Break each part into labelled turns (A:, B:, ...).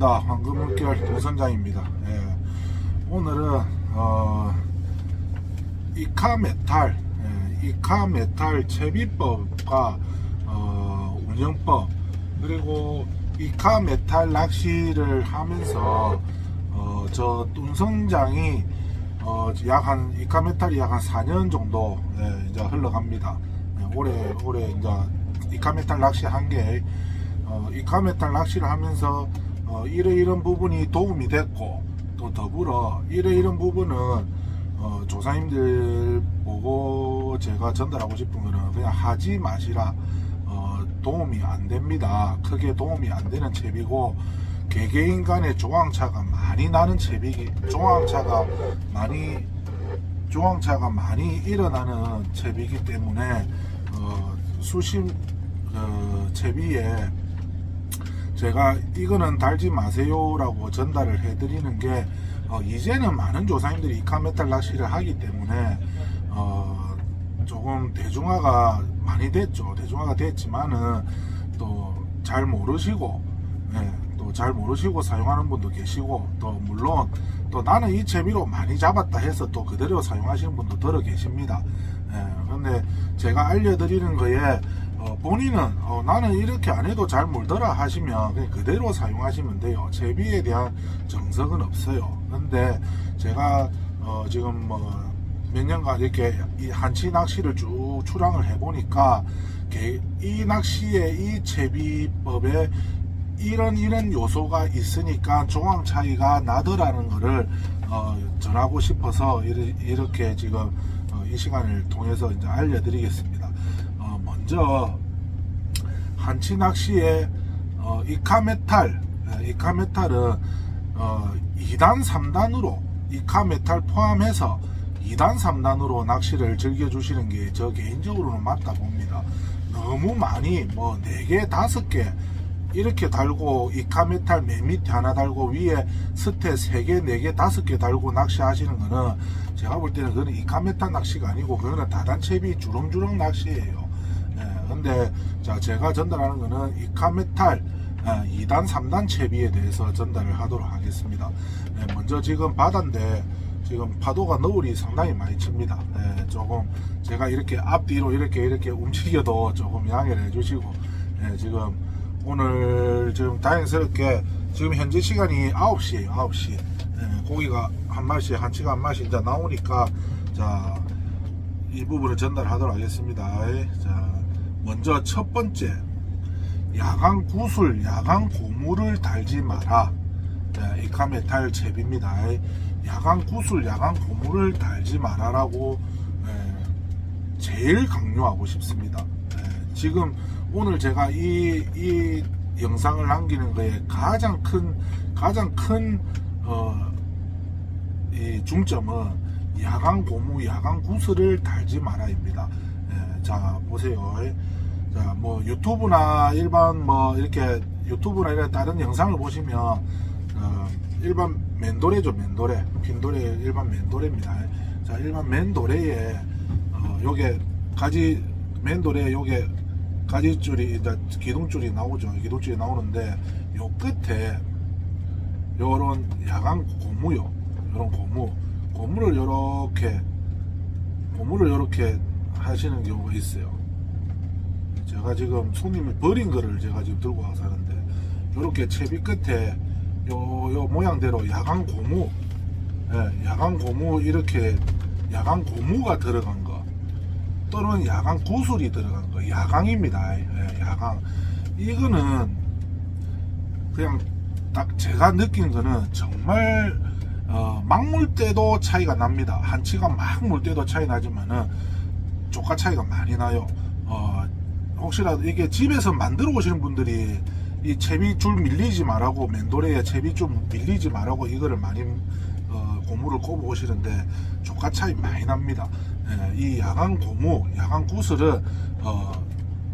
A: 반갑습니다. 황금 물결 동선장입니다. 예, 오늘은 어, 이카 메탈, 예, 이카 메탈 채비법과 어, 운영법 그리고 이카 메탈 낚시를 하면서 어, 저 뚱성장이 어, 약한 이카 메탈이 약 한 4년 정도 예, 이제 흘러갑니다. 예, 올해 올해 이제 이카 메탈 낚시 한게 어, 이카메탈 낚시를 하면서 어, 이런 이런 부분이 도움이 됐고 또 더불어 이런 이런 부분은 어, 조사님들 보고 제가 전달하고 싶은 거는 그냥 하지 마시라 어, 도움이 안 됩니다. 크게 도움이 안 되는 채비고 개개인 간의 조항차가 많이 나는 채비기 조항차가 많이 조항차가 많이 일어나는 채비이기 때문에 어, 수심 어, 채비에 제가 이거는 달지 마세요라고 전달을 해드리는 게 어, 이제는 많은 조사님들이 이카메탈 낚시를 하기 때문에 어, 조금 대중화가 많이 됐죠. 대중화가 됐지만은 또 잘 모르시고 예, 또잘 모르시고 사용하는 분도 계시고 또 물론 또 나는 이 채비로 많이 잡았다 해서 또 그대로 사용하시는 분도 들어 계십니다. 예, 근데 제가 알려드리는 거에 어, 본인은 어, 나는 이렇게 안 해도 잘 물더라 하시면 그냥 그대로 사용하시면 돼요. 제비에 대한 정석은 없어요. 근데 제가 어, 지금 뭐 몇 년간 이렇게 이 한치 낚시를 쭉 출항을 해보니까 개- 이 낚시의 이 제비법에 이런 이런 요소가 있으니까 조항 차이가 나더라는 거를 어, 전하고 싶어서 이렇게 지금 어, 이 시간을 통해서 이제 알려드리겠습니다. 어, 먼저 한치 낚시의 어, 이카메탈 에, 이카메탈은 어, 2단 3단으로 이카메탈 포함해서 2단 3단으로 낚시를 즐겨주시는 게 저 개인적으로는 맞다 봅니다. 너무 많이 뭐 4개 5개 이렇게 달고 이카메탈 맨 밑에 하나 달고 위에 스테 3개 4개 5개 달고 낚시하시는 거는 제가 볼 때는 그거는 이카메탈 낚시가 아니고 그거는 다단채비 주렁주렁 낚시예요. 예, 근데 자 제가 전달하는 거는 이카메탈 2단 3단 채비에 대해서 전달을 하도록 하겠습니다. 예, 먼저 지금 바다인데 지금 파도가 너울이 상당히 많이 칩니다. 예, 조금 제가 이렇게 앞뒤로 이렇게 이렇게 움직여도 조금 양해를 해주시고 예, 지금 오늘 지금 다행스럽게 지금 현재 시간이 9시에요. 9시. 예, 고기가 한 마리씩 한 치가 한 마리씩 이제 나오니까 자 이 부분을 전달하도록 하겠습니다. 예, 자 먼저 첫 번째 야간 구슬, 야간 고무를 달지 마라. 자, 이카메탈 채비입니다. 야간 구슬, 야간 고무를 달지 마라라고 예, 제일 강요하고 싶습니다. 예, 지금 오늘 제가 이, 이 영상을 남기는 거에 가장 큰, 가장 큰, 어, 이 중점은 야간 고무, 야간 구슬을 달지 마라입니다. 예, 자, 보세요. 자, 뭐 유튜브나 일반 뭐 이렇게 유튜브나 이런 다른 영상을 보시면 어, 일반 맨도레죠, 맨도레. 핀도레 일반 맨도레입니다. 자, 일반 맨도레에 어, 요게 가지 맨도레 요게 가지줄이 이제 기둥줄이 나오죠. 기둥줄이 나오는데 요 끝에 요런 야간 고무요. 요런 고무. 고무를 요렇게 고무를 요렇게 하시는 경우가 있어요. 제가 지금 손님이 버린 거를 제가 지금 들고 와서 하는데 요렇게 채비 끝에 요, 요 모양대로 야간 고무 예, 야간 고무 이렇게 야간 고무가 들어간 거 또는 야간 구슬이 들어간 거 야광입니다. 예, 야광 이거는 그냥 딱 제가 느낀 거는 정말 어, 막물 때도 차이가 납니다. 한치가 막물 때도 차이 나지만은 조가 차이가 많이 나요. 어, 혹시라도 이게 집에서 만들어 오시는 분들이 이 채비줄 밀리지 말라고 맨도레에 채비줄 밀리지 말라고 이거를 많이 어, 고무를 꼽아 오시는데 조가 차이 많이 납니다. 예, 이 야간 고무, 야간 구슬은 어,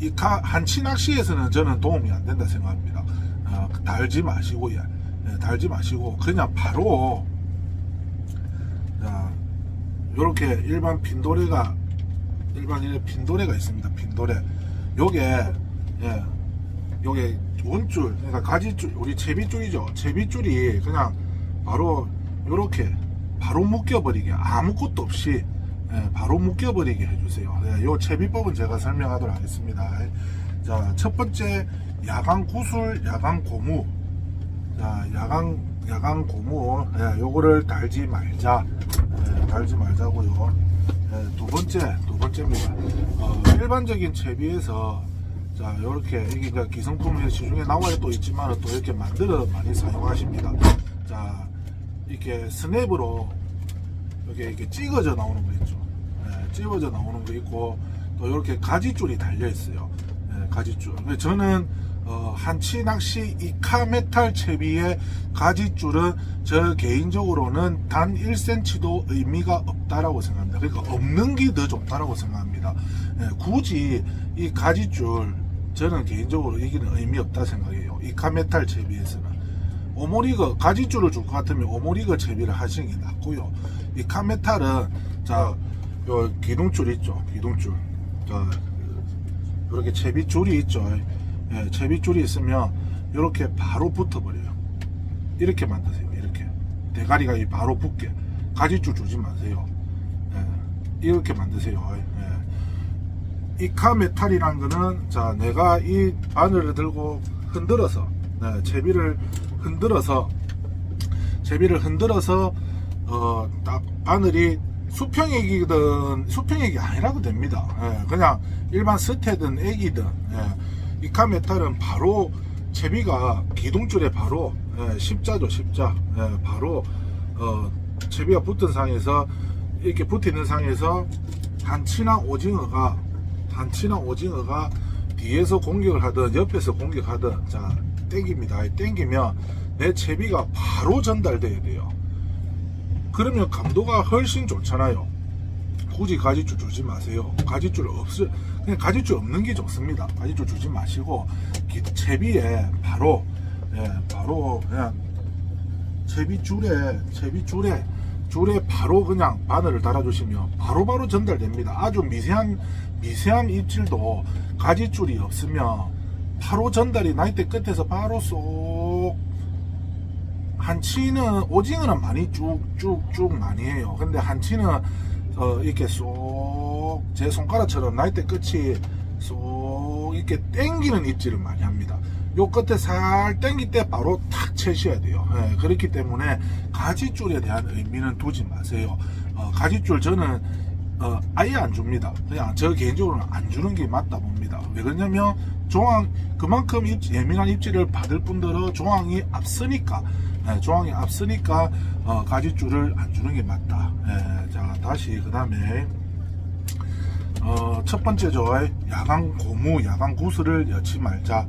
A: 이 가- 한치 낚시에서는 저는 도움이 안 된다 생각합니다. 어, 달지 마시고 예, 예, 달지 마시고 그냥 바로 자, 요렇게 일반 핀도레가 일반 이런 핀도레가 있습니다. 핀도레. 요게 예, 요게 원줄 그러니까 가지줄 우리 제비줄이죠. 제비줄이 그냥 바로 요렇게 바로 묶여버리게 아무것도 없이 예, 바로 묶여버리게 해주세요. 예, 요 제비법은 제가 설명하도록 하겠습니다. 자 첫 번째 야간 구슬 야간 고무. 자 야간 야간 고무. 예, 요거를 달지 말자. 예, 달지 말자고요 번째 두 번째입니다. 어, 일반적인 채비에서 자 이렇게 이게 이제 기성품이 시중에 나와 또 있지만 또 이렇게 만들어 많이 사용하십니다. 자 이렇게 스냅으로 이렇게 이렇게 찍어져 나오는 거 있죠. 예, 찍어져 나오는 거 있고 또 이렇게 가지줄이 달려 있어요. 예, 가지줄. 근데 저는 어, 한치 낚시 이카 메탈 채비의 가지줄은 저 개인적으로는 단 1cm도 의미가 없다라고 생각합니다. 그러니까 없는 게 더 좋다라고 생각합니다. 예, 굳이 이 가지줄 저는 개인적으로 이기는 의미 없다 생각해요. 이카 메탈 채비에서는 오모리그 가지줄을 줄 것 같으면 오모리그 채비를 하시는 게 낫고요. 이카 메탈은 자, 요 기둥줄 있죠. 기둥줄. 자, 이렇게 채비줄이 있죠. 예, 채비줄이 있으면 이렇게 바로 붙어버려요. 이렇게 만드세요. 이렇게 대가리가 이 바로 붙게 가지줄 주지 마세요. 예, 이렇게 만드세요. 예. 이카 메탈이란 거는 자 내가 이 바늘을 들고 흔들어서 네, 채비를 흔들어서 채비를 흔들어서 어, 딱 바늘이 수평액이든 수평액이 아니라도 됩니다. 예, 그냥 일반 스테든 액이든 예, 이카 메탈은 바로 채비가 기둥줄에 바로 예, 십자죠 십자. 예, 바로 어, 채비가 붙은 상에서 이렇게 붙어있는 상에서 한치나 오징어가 한치나 오징어가 뒤에서 공격을 하든 옆에서 공격하든 자 땡깁니다. 땡기면 내 채비가 바로 전달돼야 돼요. 그러면 감도가 훨씬 좋잖아요. 굳이 가지줄 주지 마세요. 가지줄 없을 그냥 가지줄 없는 게 좋습니다. 가지줄 주지 마시고 기- 채비에 바로 예, 바로 그냥 채비 줄에 채비 줄에 줄에 바로 그냥 바늘을 달아주시면 바로 바로 전달됩니다. 아주 미세한 미세한 입질도 가지줄이 없으면 바로 전달이 나이대 끝에서 바로 쏙 한치는 오징어는 많이 쭉쭉쭉 많이 해요. 근데 한치는 어, 이렇게 쏙 제 손가락처럼 나이대 끝이 쏙 이렇게 땡기는 입질을 많이 합니다. 요 끝에 살 땡길 때 바로 탁 채셔야 돼요. 예, 그렇기 때문에 가지줄에 대한 의미는 두지 마세요. 어, 가지줄 저는 어, 아예 안 줍니다. 그냥 저 개인적으로는 안 주는 게 맞다 봅니다. 왜 그러냐면 조항 그만큼 입- 예민한 입질을 받을 뿐더러 조항이 앞서니까 예, 조항이 앞서니까 어, 가지줄을 안 주는 게 맞다. 예, 자 다시 그 다음에 어, 첫 번째죠 야간 고무 야간 구슬을 여지 말자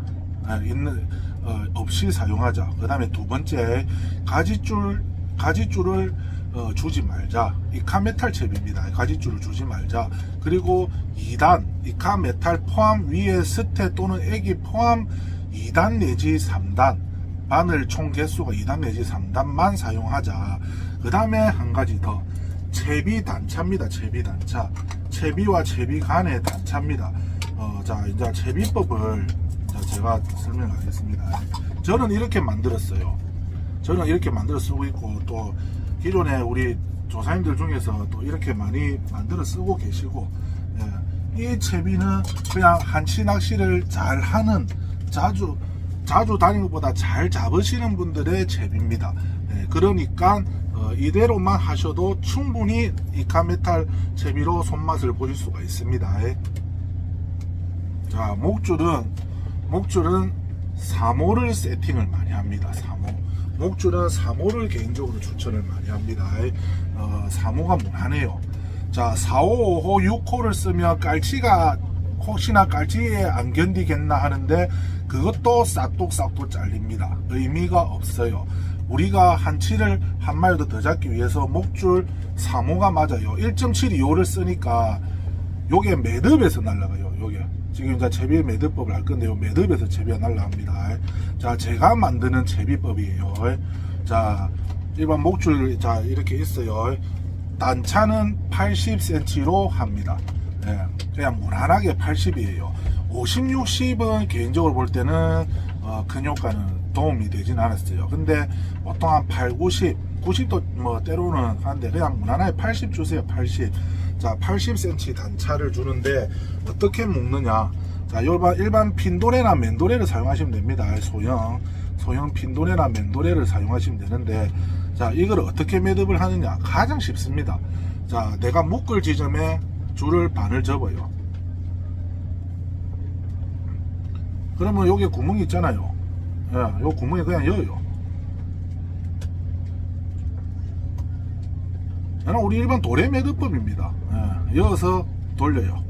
A: 예, 있는 어, 없이 사용하자. 그 다음에 두 번째 가지줄 가지줄을 어, 주지 말자. 이 카메탈 잽입니다. 가지줄을 주지 말자. 그리고 2단, 이 카메탈 포함 위에 스테 또는 액이 포함 2단 내지 3단. 바늘 총 개수가 2단 내지 3단만 사용하자. 그 다음에 한 가지 더. 채비 단차입니다. 채비 단차. 채비와 채비 간의 단차입니다. 어, 자, 이제 채비법을 자, 제가 설명하겠습니다. 저는 이렇게 만들었어요. 저는 이렇게 만들어 쓰고 있고 또 기존에 우리 조사님들 중에서 또 이렇게 많이 만들어 쓰고 계시고 예, 이 채비는 그냥 한치 낚시를 잘 하는 자주 자주 다니는 것보다 잘 잡으시는 분들의 채비입니다. 예, 그러니까 어, 이대로만 하셔도 충분히 이카메탈 채비로 손맛을 보실 수가 있습니다. 예. 자 목줄은 목줄은 3호를 세팅을 많이 합니다. 3호. 목줄은 3호를 개인적으로 추천을 많이 합니다. 어, 3호가 무난해요. 자, 4호, 5호, 6호를 쓰면 깔치가 혹시나 깔치에 안 견디겠나 하는데 그것도 싹둑싹둑 잘립니다. 의미가 없어요. 우리가 한치를 한 마리도 더 잡기 위해서 목줄 3호가 맞아요. 1.72호를 쓰니까 요게 매듭에서 날라가요. 요게 지금 이제 채비 매듭법을 할 건데요. 매듭에서 채비가 날라갑니다. 자, 제가 만드는 채비법이에요. 자, 일반 목줄 자 이렇게 있어요. 단차는 80cm로 합니다. 예, 그냥 무난하게 80이에요. 50, 60은 개인적으로 볼 때는 어, 큰 효과는 도움이 되진 않았어요. 근데 보통 한 8, 90, 90도 뭐 때로는 하는데 그냥 무난하게 80 주세요. 80. 자, 80cm 단차를 주는데 어떻게 묶느냐? 자, 일반 일반 핀도레나 맨도레를 사용하시면 됩니다. 소형 소형 핀도레나 맨도레를 사용하시면 되는데 자, 이걸 어떻게 매듭을 하느냐? 가장 쉽습니다. 자, 내가 묶을 지점에 줄을 반을 접어요. 그러면 여기 구멍이 있잖아요. 예, 요 구멍에 그냥 여요. 저는 우리 일반 도래 매듭법입니다. 예, 여어서 돌려요.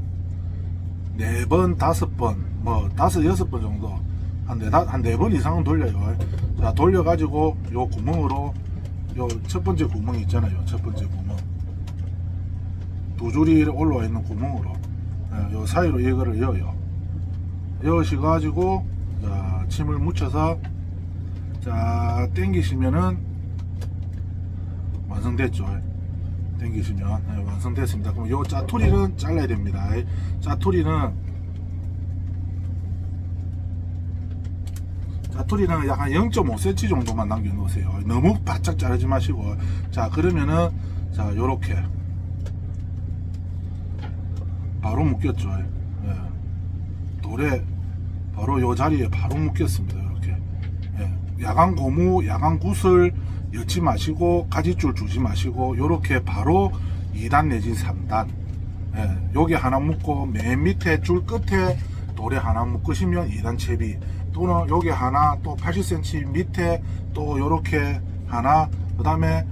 A: 네 번, 다섯 번, 뭐 다섯, 여섯 번 정도 한 네, 이상은 돌려요. 자, 돌려 가지고 요 구멍으로 요 첫 번째 구멍 있잖아요. 첫 번째 구멍. 두 줄이 올라와 있는 구멍으로 예, 요 사이로 이거를 여요. 여시가지고 자, 침을 묻혀서 자 당기시면은 완성됐죠. 당기시면 네, 완성됐습니다. 그럼 요 짜투리는 잘라야 됩니다. 짜투리는 짜투리는 약한 0.5cm 정도만 남겨 놓으세요. 너무 바짝 자르지 마시고 자 그러면은 자 요렇게 바로 묶였죠. 예. 돌에 바로 요 자리에 바로 묶였습니다. 이렇게 예. 야간 고무, 야간 구슬 엮지 마시고 가지줄 주지 마시고 요렇게 바로 2단 내지 3단 예. 여기 하나 묶고 맨 밑에 줄 끝에 돌에 하나 묶으시면 2단 채비 또는 여기 하나 또 80cm 밑에 또 요렇게 하나 그 다음에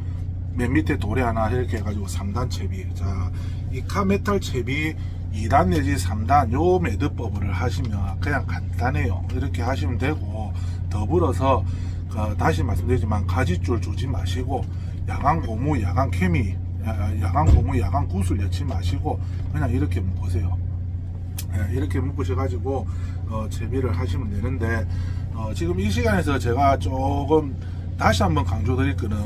A: 맨 밑에 돌에 하나 이렇게 해가지고 3단 채비 자 이 카메탈 채비 2단 내지 3단 요 매듭법을 하시면 그냥 간단해요. 이렇게 하시면 되고 더불어서 어, 다시 말씀드리지만 가지줄 주지 마시고 야간 고무 야간 케미 야- 야간 고무 야간 구슬 넣지 마시고 그냥 이렇게 묶으세요. 예, 이렇게 묶으셔 가지고 어, 채비를 하시면 되는데 어, 지금 이 시간에서 제가 조금 다시 한번 강조드릴 거는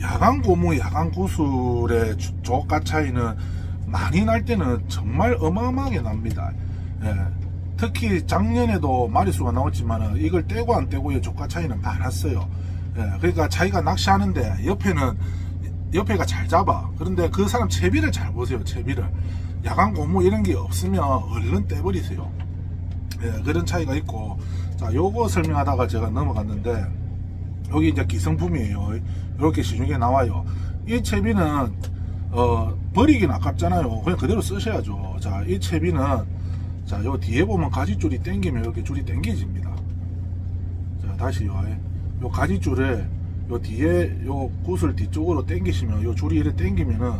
A: 야간 고무, 야간 구슬의 주- 조가 차이는 많이 날 때는 정말 어마어마하게 납니다. 예. 특히 작년에도 마리수가 나왔지만 이걸 떼고 안 떼고의 조가 차이는 많았어요. 예. 그러니까 자기가 낚시하는데 옆에는 옆에가 잘 잡아. 그런데 그 사람 채비를 잘 보세요. 채비를 야간 고무 이런 게 없으면 얼른 떼버리세요. 예, 그런 차이가 있고 자 요거 설명하다가 제가 넘어갔는데 여기 이제 기성품이에요. 이렇게 시중에 나와요. 이 채비는 어, 버리긴 아깝잖아요. 그냥 그대로 쓰셔야죠. 자, 이 채비는 자, 요 뒤에 보면 가지줄이 당기면 이렇게 줄이 당겨집니다. 자, 다시요. 요 가지줄을 요 뒤에 요 구슬 뒤쪽으로 당기시면 요 줄이 이렇게 당기면은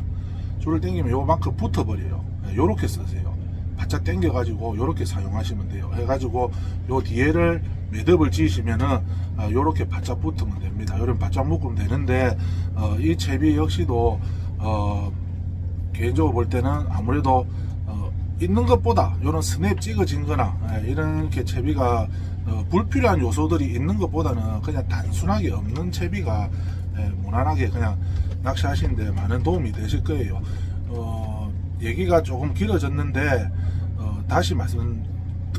A: 줄을 당기면 요만큼 붙어버려요. 네, 요렇게 쓰세요. 바짝 당겨 가지고 요렇게 사용하시면 돼요. 해 가지고 요 뒤에를 매듭을 지으시면은 아, 요렇게 바짝 붙으면 됩니다. 요런 바짝 묶으면 되는데 어, 이 채비 역시도 어, 개인적으로 볼 때는 아무래도 어, 있는 것보다 이런 스냅 찍어진 거나 예, 이런 게 채비가 어, 불필요한 요소들이 있는 것보다는 그냥 단순하게 없는 채비가 예, 무난하게 그냥 낚시하시는데 많은 도움이 되실 거예요. 어, 얘기가 조금 길어졌는데 어, 다시 말씀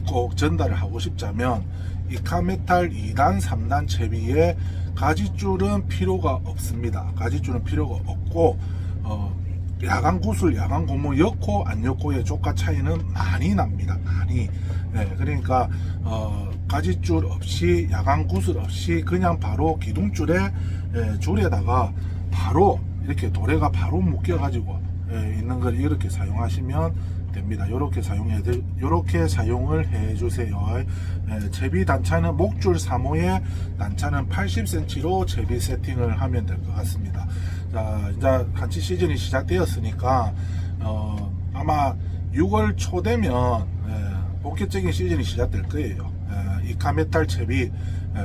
A: 꼭 전달을 하고 싶자면 이 카메탈 2단, 3단 채비에 가지줄은 필요가 없습니다. 가지줄은 필요가 없고 어, 야간 구슬, 야간 고무 엮고 안 엮고의 조가 차이는 많이 납니다. 많이. 네, 그러니까 어, 가지줄 없이 야간 구슬 없이 그냥 바로 기둥줄에 예, 줄에다가 바로 이렇게 도래가 바로 묶여-가지고 예, 있는 걸 이렇게 사용하시면 됩니다. 이렇게 사용해 이렇게 사용을 해주세요. 예, 제비 단차는 목줄 3호에 단차는 80cm로 제비 세팅을 하면 될 것 같습니다. 자, 이제 한치 시즌이 시작되었으니까 어, 아마 6월 초 되면 예, 본격적인 시즌이 시작될 거예요. 예, 이 카메탈 채비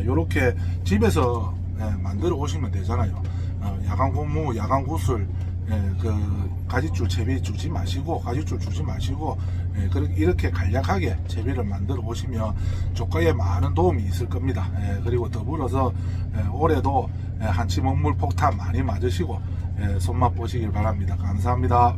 A: 이렇게 집에서 예, 만들어 오시면 되잖아요. 어, 야간 고무, 야간 구슬, 예, 그 가지줄 채비 주지 마시고 가지줄 주지 마시고 예, 그렇게 이렇게 간략하게 채비를 만들어 보시면 조과에 많은 도움이 있을 겁니다. 예, 그리고 더불어서 예, 올해도 예, 한치 먹물 폭탄 많이 맞으시고 예, 손맛 보시길 바랍니다. 감사합니다.